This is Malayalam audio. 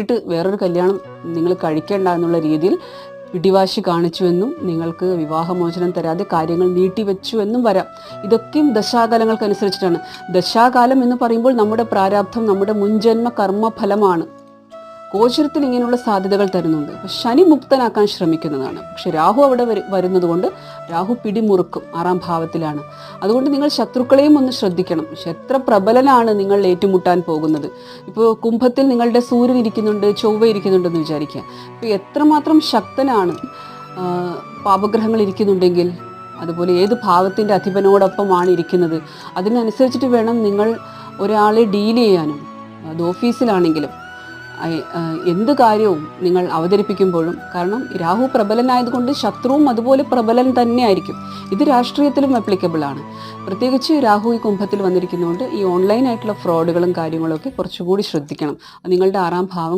വിട്ടിട്ട് വേറൊരു കല്യാണം നിങ്ങൾ കഴിക്കേണ്ട എന്നുള്ള രീതിയിൽ പിടിവാശി കാണിച്ചുവെന്നും നിങ്ങൾക്ക് വിവാഹമോചനം തരാതെ കാര്യങ്ങൾ നീട്ടിവെച്ചു എന്നും വരാം. ഇതൊക്കെയും ദശാകാലങ്ങൾക്കനുസരിച്ചിട്ടാണ്. ദശാകാലം എന്ന് പറയുമ്പോൾ നമ്മുടെ പ്രാരാബ്ധം നമ്മുടെ മുൻജന്മ കർമ്മഫലമാണ്. ഗോചരത്തിൽ ഇങ്ങനെയുള്ള സാധ്യതകൾ തരുന്നുണ്ട്. ശനി മുക്തനാക്കാൻ ശ്രമിക്കുന്നതാണ്. പക്ഷെ രാഹു അവിടെ വരു- വരുന്നത് കൊണ്ട് രാഹു പിടിമുറുക്കും ആറാം ഭാവത്തിലാണ്. അതുകൊണ്ട് നിങ്ങൾ ശത്രുക്കളെയും ഒന്ന് ശ്രദ്ധിക്കണം. എത്ര പ്രബലനാണ് നിങ്ങൾ ഏറ്റുമുട്ടാൻ പോകുന്നത്. ഇപ്പോൾ കുംഭത്തിൽ നിങ്ങളുടെ സൂര്യൻ ഇരിക്കുന്നുണ്ട് ചൊവ്വ ഇരിക്കുന്നുണ്ടെന്ന് വിചാരിക്കുക. ഇപ്പോൾ എത്രമാത്രം ശക്തനാണ് പാപഗ്രഹങ്ങൾ ഇരിക്കുന്നുണ്ടെങ്കിൽ അതുപോലെ ഏത് ഭാവത്തിന്റെ അധിപനോടൊപ്പമാണ് ഇരിക്കുന്നത് അതിനനുസരിച്ചിട്ട് വേണം നിങ്ങൾ ഒരാളെ ഡീൽ ചെയ്യാനും. അത് ഓഫീസിലാണെങ്കിലും എന്ത് കാര്യവും നിങ്ങൾ അവതരിപ്പിക്കുമ്പോഴും കാരണം രാഹു പ്രബലനായതുകൊണ്ട് ശത്രുവും അതുപോലെ പ്രബലൻ തന്നെയായിരിക്കും ഇത് രാഷ്ട്രീയത്തിലും അപ്ലിക്കബിൾ ആണ്. പ്രത്യേകിച്ച് രാഹു ഈ കുംഭത്തിൽ വന്നിരിക്കുന്നതുകൊണ്ട് ഈ ഓൺലൈനായിട്ടുള്ള ഫ്രോഡുകളും കാര്യങ്ങളൊക്കെ കുറച്ചുകൂടി ശ്രദ്ധിക്കണം. നിങ്ങളുടെ ആറാം ഭാവം